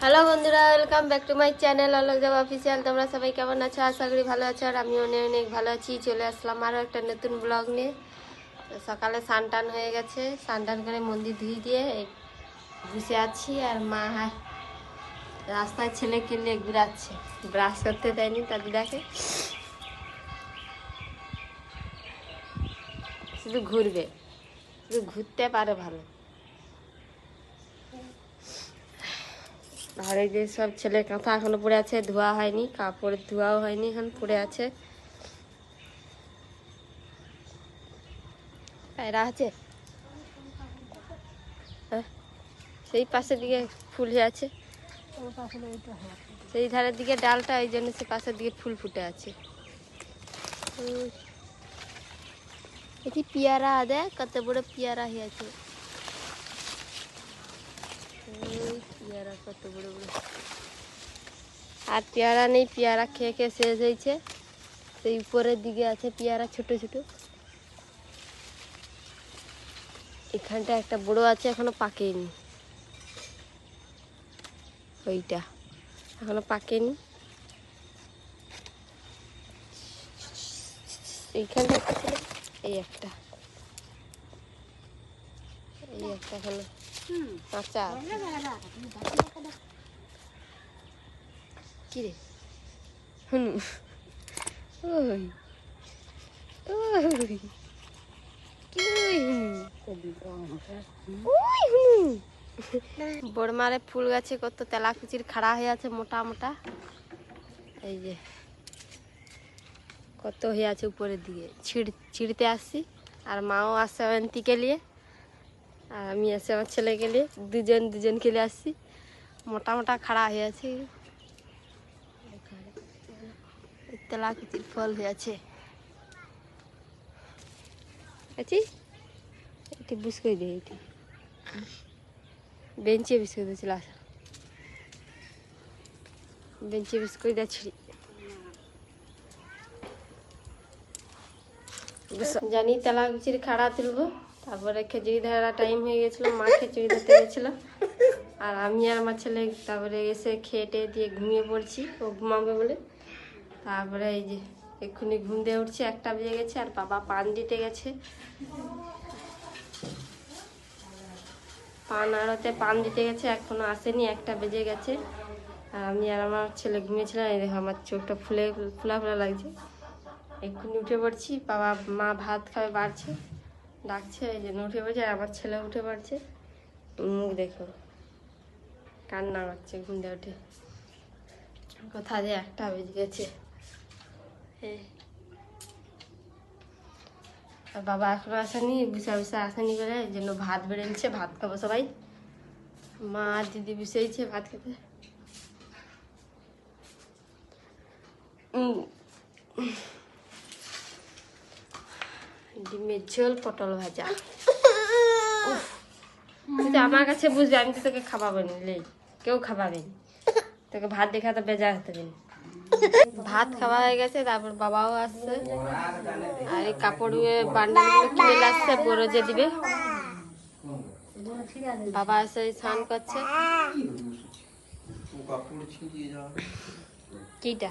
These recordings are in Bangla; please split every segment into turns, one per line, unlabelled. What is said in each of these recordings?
হ্যালো বন্ধুরা welcome back to my channel Alok Dev official তোমরা সবাই কেমন আছো? আশা করি ভালো আছো, আর আমি অনেক অনেক ভালো আছি। চলে আসলাম আরও একটা নতুন ব্লগ নিয়ে। সকালে স্নান টান হয়ে গেছে। স্নান করে মন্দির ধুই দিয়ে বসে আছি, আর মা রাস্তায় ছেলেকে নিয়ে ঘুরাচ্ছে। ব্রাশ করতে দেয়নি তার দিদাকে শুধু ঘুরবে। শুধু ঘুরতে পারে ভালো। আর এই যে সব ছেলের কাঁথা এখনও পড়ে আছে ধোয়া হয়নি কাপড় ধোয়াও হয়নি এখন পড়ে আছে। পায়রা আছে? হ্যাঁ, সেই পাশের দিকে ফুল হয়ে আছে।
হয়
সেই ধারের দিকে ডালটা ওই জন্য সে পাশের দিকে ফুল ফুটে আছে। এটি পিয়ারা দেখ কত বড় পিয়ারা হয়েছে ওই পিয়ারা কত বড় বড়। আর পেয়ারা নেই, পেয়ারা খেয়ে খেয়ে শেষ হয়েছে। সেই উপরের দিকে আছে পেয়ারা ছোট ছোট। এখানটা একটা বড় আছে, এখনও পাকেনি। ওইটা, এখনও পাকেনি। এইখানটা, এই একটা। এই একটা এখনও কাঁচা হুনু। ওই। ওই। হুনু? বড়মারে ফুল গাছে কত তেলাকুচির খাড়া হয়ে আছে মোটা মোটা। এই যে। কত হয়ে আছে উপরের দিকে। ছিঁড় ছিঁড়তে আসছি। আর মাও আসছে অন্তিকে নিয়ে। আমি আসছি আমার ছেলে গেলে, দুজন দুজন নিয়ে আসছি। মোটা মোটা খাড়া হয়ে আছে। তেলাকুচির ফল হয়ে আছে। আছি এটি বুঝকই দিই। এটি বেঞ্চে বিস্কুট দিয়েছিল আসা বেঞ্চে বিস্কুট দিয়েছি। জানি তেলা গুচির খাড়া তুলবো। তারপরে খেজুরি ধরা টাইম হয়ে গেছিল, মা খেচুড়ি ধরতে গেছিল। আর আমি আর আমার ছেলে তারপরে এসে খেয়ে টেয়ে দিয়ে ঘুমিয়ে পড়ছি, ও ঘুমাবে বলে। তারপরে এই যে এক্ষুনি ঘুম দিয়ে উঠছে, একটা বেজে গেছে আর বাবা পান দিতে গেছে। পান আড়তে পান দিতে গেছে, এখনও আসেনি, একটা বেজে গেছে। আর আমি আর আমার ছেলে ঘুমিয়েছিলাম, এই দেখো আমার চোখটা ফুলে ফুলা ফুলা লাগছে। এক্ষুনি উঠে পড়ছি, বাবা, মা ভাত খাবে, বাড়ছে। ডাকছে, এই জন্য উঠে পড়ছে আমার ছেলে উঠে পড়ছে। মুখ দেখো, কান্না করছে ঘুম উঠে। কোথা যে একটা বেজে গেছে। আর বাবা এখনও আসেনি বিশা বিশা আসেনি বলে, এই জন্য ভাত বেড়ে নিচ্ছে, ভাত খাব সবাই। মা দিদি বসেইছে ভাত খেতে। উম। ডিমের ঝোল পটল ভাজা। তুই তো আমার কাছে বুঝবি আমি তো তোকে খাওয়াবো নি লে কেউ খাওয়াবে নি। তোকে ভাত দেখা তো বেজা হতে দিন। ভাত খাওয়া হয়ে গেছে তারপর বাবাও আসছে। আর এই কাপড় বান্ডালগুলো কিনে আসছে বরজে দিবে। বাবা এসে স্নান করছে। কিটা?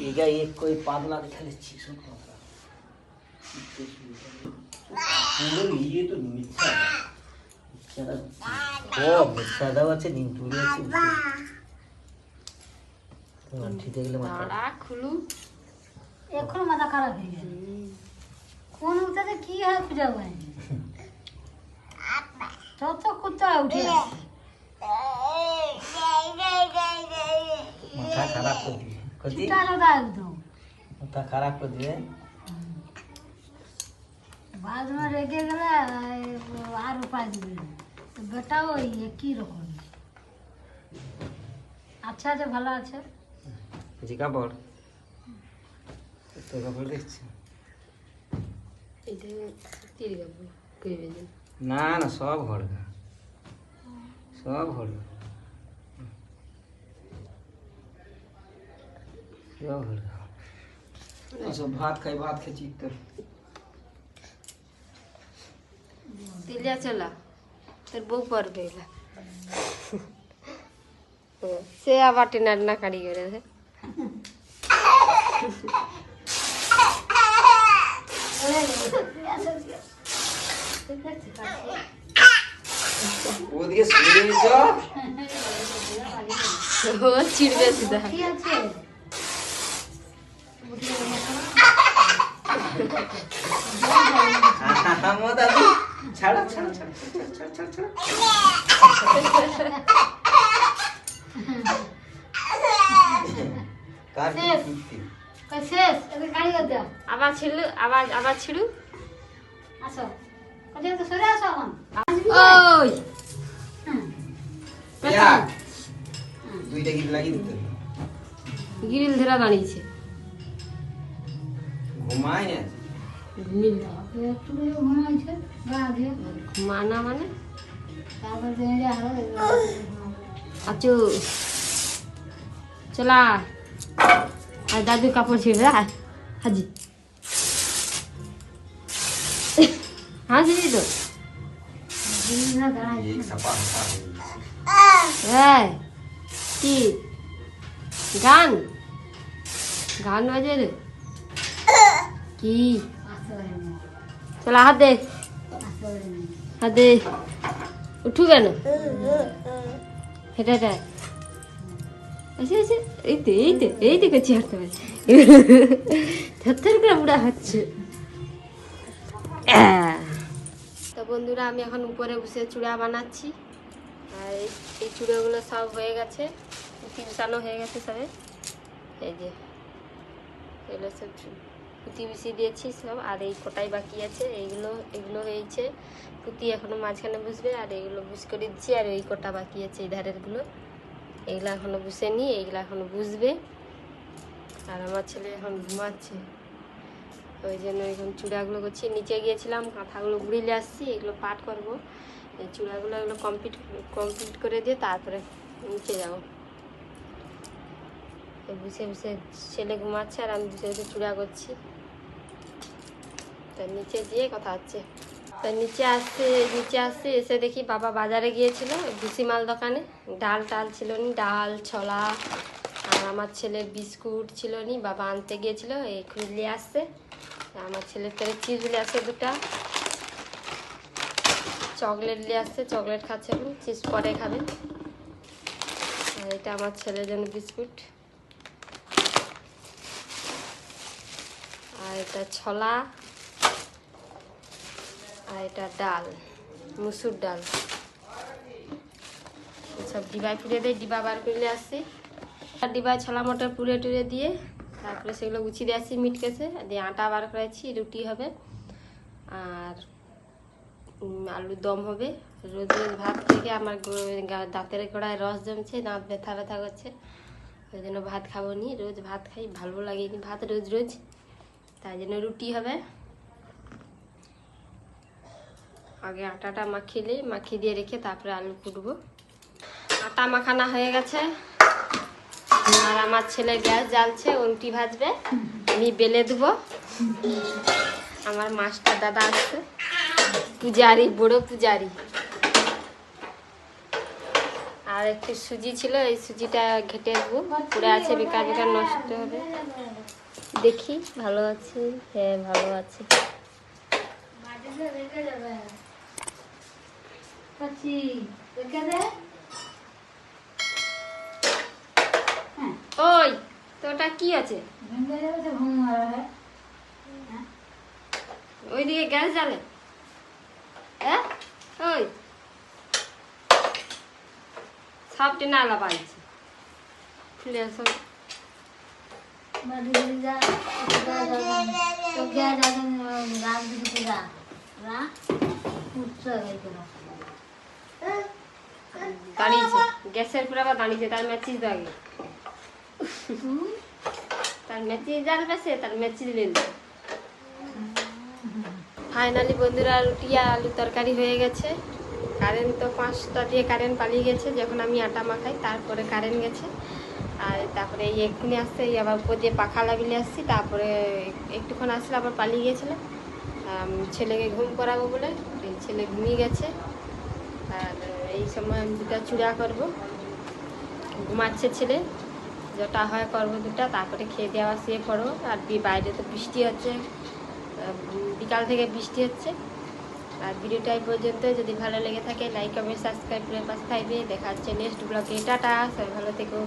ಈಗ ಈಗ ಕೊಯ್ ಪಾದಲಾದ ಥಲೆ ಚೀಸೋ ಸುಂದರ ಇಯೇ তো মিথ্যা মিথ্যাটা ও মিথ্যা দাও আছে দিন তুই আছে গাঁঠি দেখলে মাথা
খুলু
এখন মাথা খারাপ হয়ে গেল কোন উঠাতে কি হয় খুঁজা হয় যত কুত্তা উঠে
মাথা খারাপ করে
একদম।
খারাপ করে দিবে
রেগে গেলে আর উপায় বেটাও আচ্ছা, আচ্ছা ভালো আছে।
কাপড়? কাপড় না না সব হড়গা সব হড়গা সব হড়গা সব ভাত খাই ভাত খাই চিত্তর
তিলিয়া চলা তোর বউ পড়বে এলা সে আবার টেনার না কাড়ি করে দে
ওদিকে শুয়ে নিছ
ও ছিড়বে সিধা
দাদু ছাড়ো ছাড়ো ছাড়ো ছাড়ো ছাড়ো ছাড়ো ছাড়ো কার
শেষ।
কীর্তি
কই শেষ এদের গাড়ি করতে
আবার ছিড়ু আবার আবার ছিড়ু
আসো কোথায় তো সরে আসো এখন
ওই
হুম।
দুইটা গিট লাগিয়ে দিতে হবে।
গিরিল ধরা দাঁড়িয়েছে
ঘুমায় না
ঘুমিল
একটু করে ঘুমাইছে গা দিয়ে
মানা মানে
তারপর দিয়ে হারো
আচু চলা আর দাদু কাপড় ছিড়বে আয় হাজি হাসি তো
দিনা দাঁড়াই
এই সাপা হাসা হয়ে গেছে।
এই কি গান গান বাজে রে কি
আসতে পারে না
চলা, হাত। দে হাত। দে উঠু কেন? হেঁটে হেঁটে। এই তো, এই করে তো বন্ধুরা, আমি এখন উপরে বসে চূড়া বানাচ্ছি। আর এই- চূড়াগুলো সব হয়ে গেছে। পুঁতি বসানো হয়ে গেছে সবে। এই যে, এগুলো সব পুঁতি বিছিয়ে দিয়েছি সব, আর এই কোটাই বাকি আছে, এইগুলো, এগুলো হয়েছে। পুঁতি এখনও মাঝখানে বুঝবে আর এইগুলো বুঝ করে দিচ্ছি, আর এই কোটা বাকি আছে এই ধারেরগুলো। এগুলো এখনও বুঝে নি এইগুলো এখনও বুঝবে আর আমার ছেলে এখন ঘুমাচ্ছে। ওই জন্য এখন চূড়াগুলো করছি, নিচে গিয়েছিলাম, কাঁথাগুলো গুড়িলে আসছি, এগুলো পাট করব। এই চূড়াগুলো এগুলো কমপ্লিট কমপ্লিট করে দিয়ে তারপরে নিচে যাব। এই বসে বসে ছেলে ঘুমাচ্ছে আর আমি বসে বসে চূড়া করছি। তা নিচে গিয়ে কথা হচ্ছে। তা নিচে আসতে নিচে আসতে এসে দেখি বাবা বাজারে গিয়েছিল ভুসিমাল দোকানে। ডাল টাল ছিল নি ডাল, ছলা আর আমার ছেলের বিস্কুট ছিল নি বাবা আনতে গিয়েছিল এক্ষুনি নিয়ে আসছে। আমার ছেলের তাহলে চিজ নিয়ে আসছে দুটা। চকলেট নিয়ে আসছে, চকলেট খাচ্ছে এখন, চিজ পরে খাবে। এটা আমার ছেলের জন্য বিস্কুট। আর এটা ছলা, আর এটা ডাল, মুসুর ডাল। সব ডিবায় পুড়ে দিয়ে ডিবা বার করে আসছি আর ডিবায় ছলা মটর পুড়ে টুড়ে দিয়ে, তারপরে সেগুলো গুছিয়ে দিয়ে আসছি মিট কেসে দিয়ে আটা বার করেছি রুটি হবে। আর আলুর দম হবে। রোজ রোজ ভাত থেকে আমার দাঁতের গোড়ায় রস জমছে, দাঁত ব্যথা ব্যথা করছে। ওই জন্য ভাত খাব নি। রোজ ভাত খাই, ভালো লাগেনি। ভাত রোজ রোজ তাই জন্য রুটি হবে। আগে আটাটা মাখিয়ে মাখিয়ে দিয়ে রেখে তারপরে আলু কুটবো। আটা মাখানা হয়ে গেছে। আর আমার ছেলে গ্যাস জ্বালছে উনটি ভাজবে, আমি বেলে দেবো আমার মাস্টার দাদা আসছে পূজারি, বড় পূজারি। আর একটু সুজি ছিল, এই সুজিটা ঘেটে দেবো পুরো আছে, বেকার বেকার নষ্ট হবে। দেখি, ভালো আছে? হ্যাঁ ভালো আছে। ওই তো ওটা কি আছে?
মারবে
ওইদিকে গ্যাস জ্বালে হ্যাঁ? ওই। সব টেনে আলা পাইছে খুলে সব দাঁড়িয়েছে। গ্যাসের উপরে আবার দাঁড়িয়েছে, তার ম্যাচিস দাও আগে। তার ম্যাচিস জানবে সে, তার ম্যাচিস নিল ফাইনালি বন্ধুরা, রুটি আলু তরকারি হয়ে গেছে। কারেন্ট তো পাঁচটা দিয়ে কারেন্ট পালিয়ে গেছে, যখন আমি আটা মাখাই, তারপরে কারেন্ট গেছে। আর তারপরে এই এক্ষুনি আসতে এই আবার উপর দিয়ে পাখা লাগিয়ে আসছি, তারপরে একটুক্ষণ আসলে আবার পালিয়ে গেছিল ছেলেকে ঘুম করাবো বলে ছেলে ঘুমিয়ে গেছে। আর এই সময় আমি দুটা চূড়া করব। ঘুমাচ্ছে ছেলে, যেটা হয় করব দুটা, তারপরে খেয়ে দেওয়া শুয়ে পড়ব। আর বাইরে তো বৃষ্টি হচ্ছে বিকাল থেকে বৃষ্টি হচ্ছে। আর ভিডিওটা এই পর্যন্ত, যদি ভালো লেগে থাকে, লাইক, কমেন্ট, সাবস্ক্রাইব করে পাশে থাকবে। দেখা হচ্ছে নেক্সট ব্লগে। টাটা, সবাই ভালো থেকো।